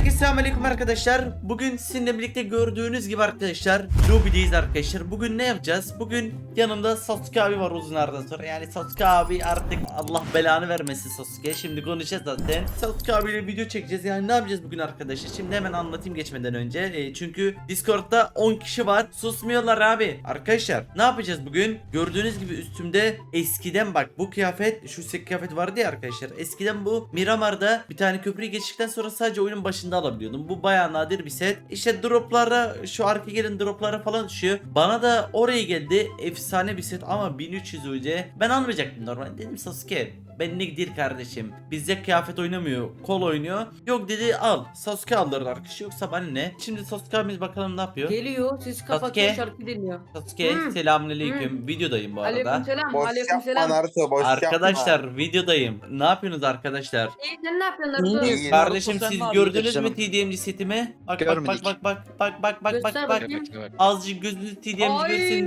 Herkese selamünaleyküm arkadaşlar. Bugün sizinle birlikte gördüğünüz gibi arkadaşlar Lobby'deyiz arkadaşlar. Bugün ne yapacağız? Bugün yanımda Sasuke abi var uzun aradan sonra. Yani Sasuke abi artık Allah belanı vermesin Sasuke. Şimdi konuşacağız zaten. Sasuke abiyle video çekeceğiz. Yani ne yapacağız bugün arkadaşlar? Şimdi hemen anlatayım geçmeden önce. E, çünkü Discord'da 10 kişi var. Susmuyorlar abi. Arkadaşlar ne yapacağız bugün? Gördüğünüz gibi üstümde eskiden bak bu kıyafet şu sek kıyafet vardı ya arkadaşlar. Eskiden bu Miramar'da bir tane köprüyü geçtikten sonra sadece oyunun başında alabiliyordum. Bu bayağı nadir bir set. İşte droplara şu arka gelin droplara falan düşüyor. Bana da oraya geldi. Efsane bir set ama 1300 UC. Ben almayacaktım normal. Dedim Sasuke benlik değil kardeşim. Bizde kıyafet oynamıyor. Kol oynuyor. Yok dedi al. Sasuke aldırır arkadaşı yoksa bana ne? Şimdi Sasuke abimiz bakalım ne yapıyor? Geliyor siz kapatıyor Sasuke. şarkı dinliyor. Sasuke Hmm. selamünaleyküm. Videodayım bu arada. Aleykümselam. Boş Aleykümselam. yapma Naruto boş Arkadaşlar videodayım. Ne yapıyorsunuz arkadaşlar? İyi sen ne yapıyorsun Naruto? İyi. Kardeşim Naruto sen siz ne gördünüz mü TDM'ci setimi? Bak bak bak Görmedik. bak bak bak bak bak Göster bak bak. bakayım. Azıcık gözünüz TDM'ci Ay görsün.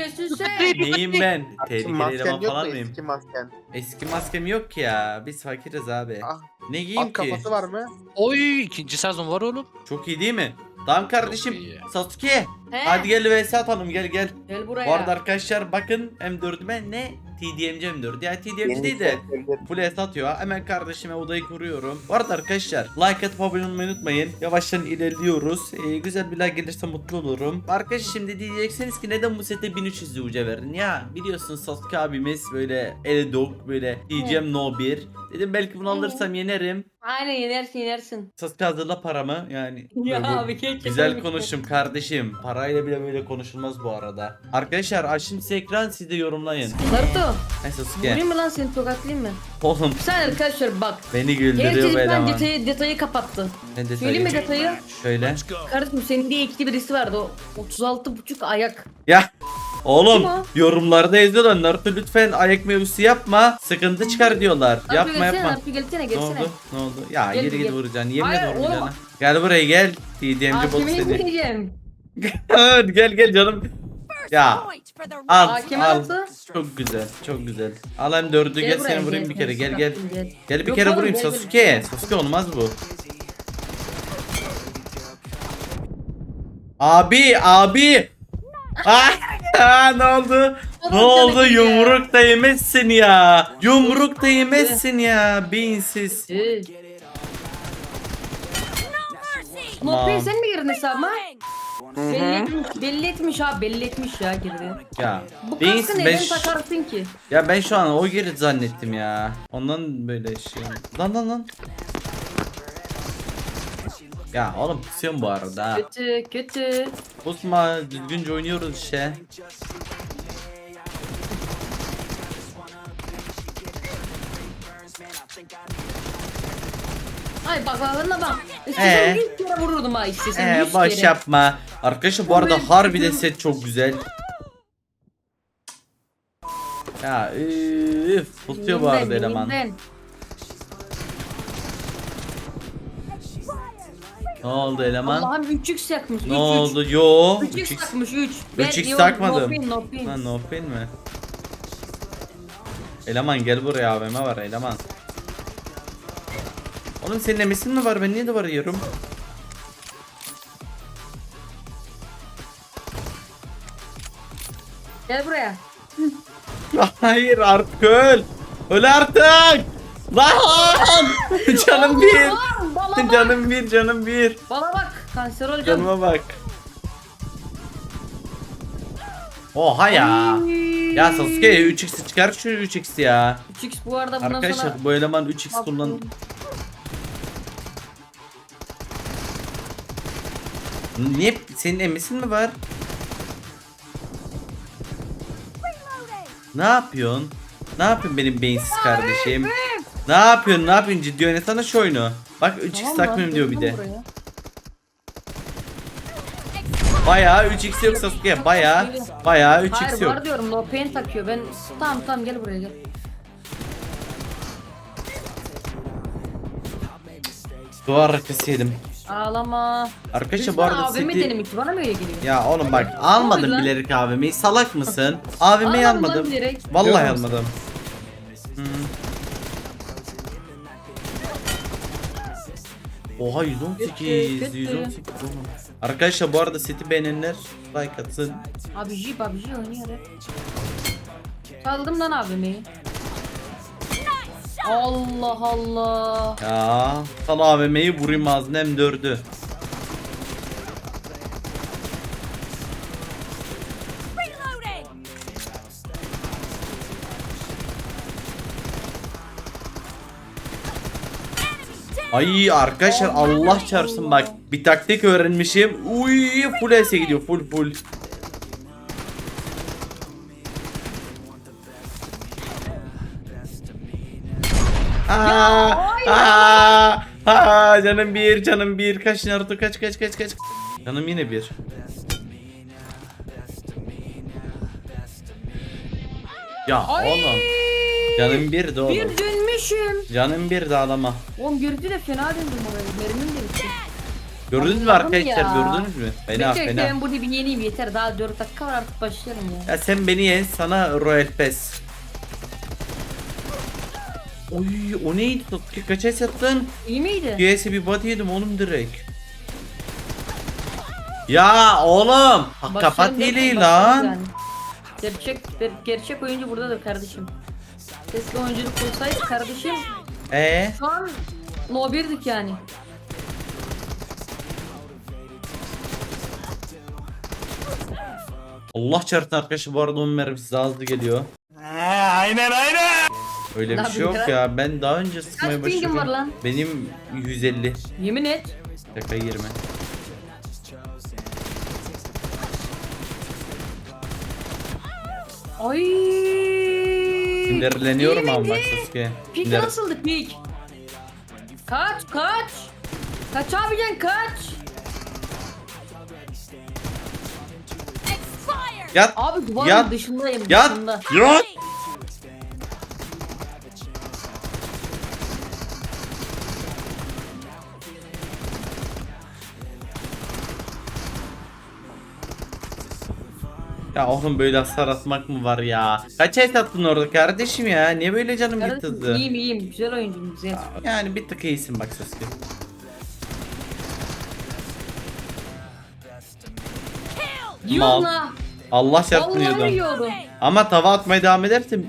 Yesin sen. Neyim ben? Tehlikeli masken eleman yok falan mu mıyım? eski masken? Eski maskem yok ki ya. Biz fakiriz abi. Ah, Ne giyeyim At ki? kafası var mı? Oy ikinci sezon var oğlum. Çok iyi değil mi? Tamam kardeşim. iyi. Sasuke. He, Hadi gel vs atalım gel gel. Gel buraya. Bu arada arkadaşlar bakın M4'üme ne? TDM'ci M4. Ya TDM'ci değil de Full S atıyor. Hemen kardeşime odayı kuruyorum. Bu arada arkadaşlar like atıp abone olmayı unutmayın. Yavaştan ilerliyoruz. Ee, güzel bir like gelirse mutlu olurum. Arkadaşlar şimdi diyeceksiniz ki neden bu sete 1300 uca verin? Ya biliyorsunuz Sasuke abimiz böyle Eledok böyle diyeceğim no 1. Dedim belki bunu alırsam yenerim. Aynen yenersin yenersin. Sasuke hazırla paramı yani. Ya böyle abi geç. Güzel konuşun kardeşim. Parayla bile böyle konuşulmaz bu arada. Arkadaşlar açtım size ekran siz de yorumlayın. Naruto. Ne Sasuke? Vurayım mı lan seni tokatlayayım mı? Oğlum Sen arkadaşlar bak. beni güldürüyor Gerçekten böyle ama. detayı, detayı kapattı. Ne detayı? Söyleyeyim mi detayı? Şöyle. Kardeşim senin diye ikili birisi vardı o 36,5 ayak. Ya oğlum Kim o? yorumlarda yazıyorlar Naruto lütfen ayak mevzusu yapma sıkıntı çıkar diyorlar. Naruto yapma gelsene, yapma. Naruto gelsene Ne gelsene. oldu? Ne oldu? Ya Gel, geri git gel. vuracaksın. Yemin Hayır, ederim oğlum. vuracaksın. Gel buraya gel. TDM'ci bot Hakimi seni. izleyeceğim. gel gel canım. Ya al Hakimi al. nasıl? Çok güzel çok güzel. Al hem dördü gel, buraya, seni vurayım bir kere gel gel. gel. Gel bir Yok kere oğlum, vurayım gel, gel. Sasuke. Sasuke olmaz bu. Abi abi. Ah, ah, ne oldu? Ne oldu? Yumruk da yemezsin ya. Yumruk da yemezsin ya. Beyinsiz. Nope'ye sen mi girdin hesabıma? Belli etmiş, belli etmiş belli etmiş ya girdi. Ya. Bu kaskı Beyinsiz ben neden ş- takarsın ki? Ya ben şu an o girdi zannettim ya. Ondan böyle şey. Lan lan lan. Ya oğlum pusuyorum bu arada. Kötü kötü. Pusma düzgünce oynuyoruz işte. Ay bak bak bak bak. Ee? İstesem yüz kere vururdum ha istesem Ee, boş kere. yapma. Arkadaşlar bu arada Ben- harbi de set çok güzel. Ya üf, pusuyor bu arada ben, eleman. yiyeyim Ne oldu eleman? Allah'ım 3x yakmış. 3 Ne oldu? Yo. 3x 3x. takmış 3. 3x takmadım. No pain no pain. Lan no pain mi? Eleman gel buraya AVM var eleman. Oğlum senin emesin mi var? Ben niye duvar yiyorum? Gel buraya. Hayır artık öl. Öl artık. Lan. canım bir. Bana bak. canım bir canım bir. Bana bak. Kanser olacağım. Canıma bak. Oha ya. Ay. Ya Sasuke 3x çıkar şu 3x ya. 3x bu arada bundan Arkadaşlar sonra. bu eleman 3x kullan. Niye senin emesin mi var? Ne yapıyorsun? Ne yapıyorsun benim beyinsiz kardeşim? Ne yapıyorsun? Ne yapıyorsun? Ciddi oynasana şu oyunu. Bak 3x Tamam, takmıyorum diyor bir de. buraya. Bayağı 3x yok Sasuke. Bayağı bayağı 3x Hayır yok. var diyorum no pain takıyor. Ben tamam tamam gel buraya gel. Duvar arkası yedim. Ağlama. Arkadaşlar bu arada abimi seti... denemiş bana mı öyle geliyor? Ya oğlum bak almadım bilerek AVM'yi. Salak mısın? AVM'yi Almadım lan almadım. bilerek. Vallahi almadım. Oha 118, 118. Arkadaşlar bu arada seti beğenenler like atsın. Abi J PUBG oynuyor hep. Lan abimi. Allah Allah. Ya. Sana AVM'yi vurayım ağzına M4'ü. Ay arkadaşlar Allah çarpsın. Bak bir taktik öğrenmişim. Uy full S'e gidiyor full full. Aa, aa, aa, canım bir canım bir. Kaç Naruto kaç kaç kaç kaç. Canım yine bir. Ya oğlum canım bir de oğlum. Bir dönmüşüm. canım bir de ağlama Oğlum görüntü de fena döndüm oraya. Mermim de bitti. Gördünüz mü arkadaşlar ya. gördünüz mü? Fena Bekle fena. ben burada bir yeneyim yeter. Daha 4 dakika var artık başlayalım ya. Ya sen beni yen sana Royal Pass. Oy o neydi kaç es attın? İyi miydi? GS'e bir body yedim oğlum direkt. Ya oğlum kapat Başlarım derken lan. yani. Gerçek gerçek oyuncu buradadır kardeşim. Keşke oyunculuk olsaydı kardeşim. Ee Şu an no 1'dik yani. Allah çarpsın arkadaşlar bu arada onun mermisi daha hızlı geliyor. aynen aynen. Öyle bir şey yok ya. Ben daha önce sıkmaya pingin başladım. var lan? Benim 150. Yemin et. Şaka 20. Ay. Sinirleniyorum ama bak Sasuke. Pik Sinir- nasıldı pik? Kaç kaç. Kaç abican kaç. Yat. Abi duvarın Yat. dışındayım Yat. dışında. Yat. Ya oğlum böyle hasar atmak mı var ya? Kaç et attın orada kardeşim ya? Niye böyle canım gitti Kardeşim hızlı? iyiyim. Güzel oyuncuyum güzel. Yani bir tık iyisin bak Sasuke. Yiyorum Mal. Allah çarptın Ama tava atmaya devam edersin.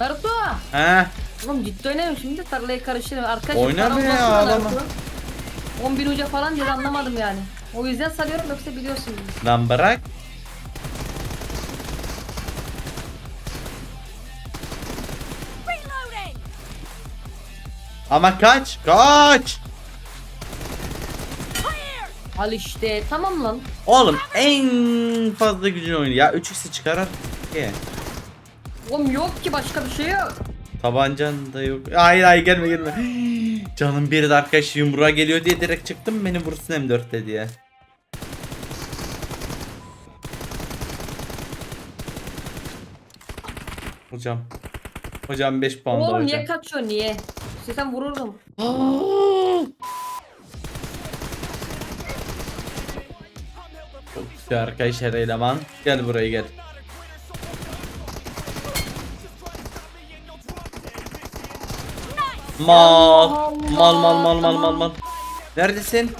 Naruto. He. Oğlum ciddi oynamıyorum şimdi tarlaya karışırım. Arkadaşlar Oyna be ya, adama. 10.000 hoca falan diyor anlamadım yani. O yüzden salıyorum yoksa biliyorsunuz. Lan bırak. Ama kaç, kaç. Al işte, tamam lan. Oğlum en fazla gücün oyunu ya. 3x'i çıkarar ki. Oğlum yok ki başka bir şey yok. Tabancan da yok. Hayır hayır gelme gelme. Canım bir de arkadaş yumruğa geliyor diye direkt çıktım beni vursun M4'te diye. Hocam. Hocam 5 puan Oğlum hocam. niye kaçıyor niye? İstesem vururdum. Çok güzel arkadaşlar eleman. Gel buraya gel. Mal. Mal mal mal mal mal mal. Neredesin?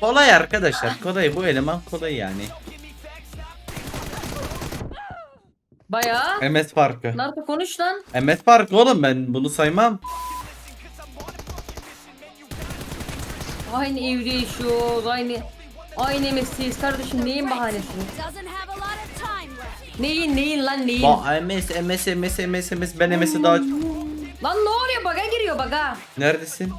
Kolay arkadaşlar. Kolay bu eleman kolay yani. Bayağı. MS farkı. Naruto konuş lan. MS farkı oğlum ben bunu saymam. Aynı evde yaşıyoruz. Aynı aynı mesleğiz kardeşim. Neyin bahanesi? Neyin neyin lan neyin? Ba MS MS MS MS MS ben MS'i daha Lan ne oluyor baga giriyor baga. Neredesin?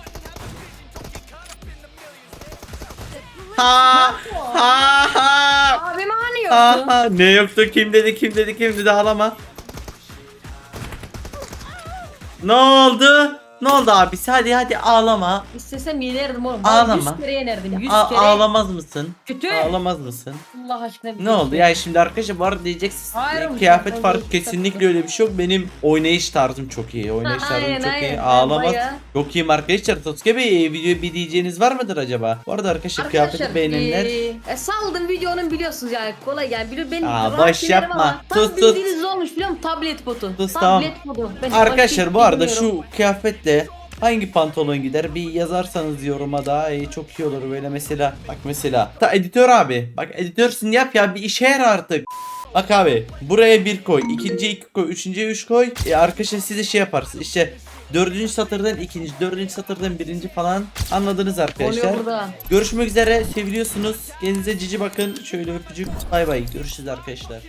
Ha ha ha. Abime hani Ha yoktu. ha ne yoktu kim dedi kim dedi kim dedi ağlama. Ne oldu? Ne oldu abisi? Hadi hadi ağlama. İstesem yenerdim oğlum. Ağlama. 100 kere yenerdim. 100 A- kere. ağlamaz mısın? Kötü. Ağlamaz mısın? Allah aşkına. bir Ne oldu şey. ya şimdi arkadaşlar bu arada diyeceksiniz Hayır oğlum, kıyafet sen farkı kesinlikle öyle bir şey yok benim oynayış tarzım çok iyi oynayış tarzım aynen, çok iyi aynen. ağlamaz Bayağı. çok iyiyim arkadaşlar Sasuke Bey video bir diyeceğiniz var mıdır acaba bu arada arkadaşlar, kıyafeti beğenenler eee, e, saldım videonun biliyorsunuz yani kolay yani bilir benim Aa, rahat boş şeylerim yapma. ama Tam sus. bildiğiniz olmuş biliyor musun tablet botu Sus, tablet botu Ben arkadaşlar bu arada bilmiyorum. şu kıyafetle hangi pantolon gider bir yazarsanız yoruma da e, çok iyi olur böyle mesela bak mesela ta editör abi bak editörsün yap ya bir işe yarar artık Bak abi buraya bir koy, ikinciye iki koy, üçüncüye üç koy. E, arkadaşlar siz de şey yaparsınız. İşte dördüncü satırdan ikinci, dördüncü satırdan birinci falan anladınız arkadaşlar. Görüşmek üzere seviliyorsunuz. Kendinize cici bakın. Şöyle öpücük. Bay bay. Görüşürüz arkadaşlar.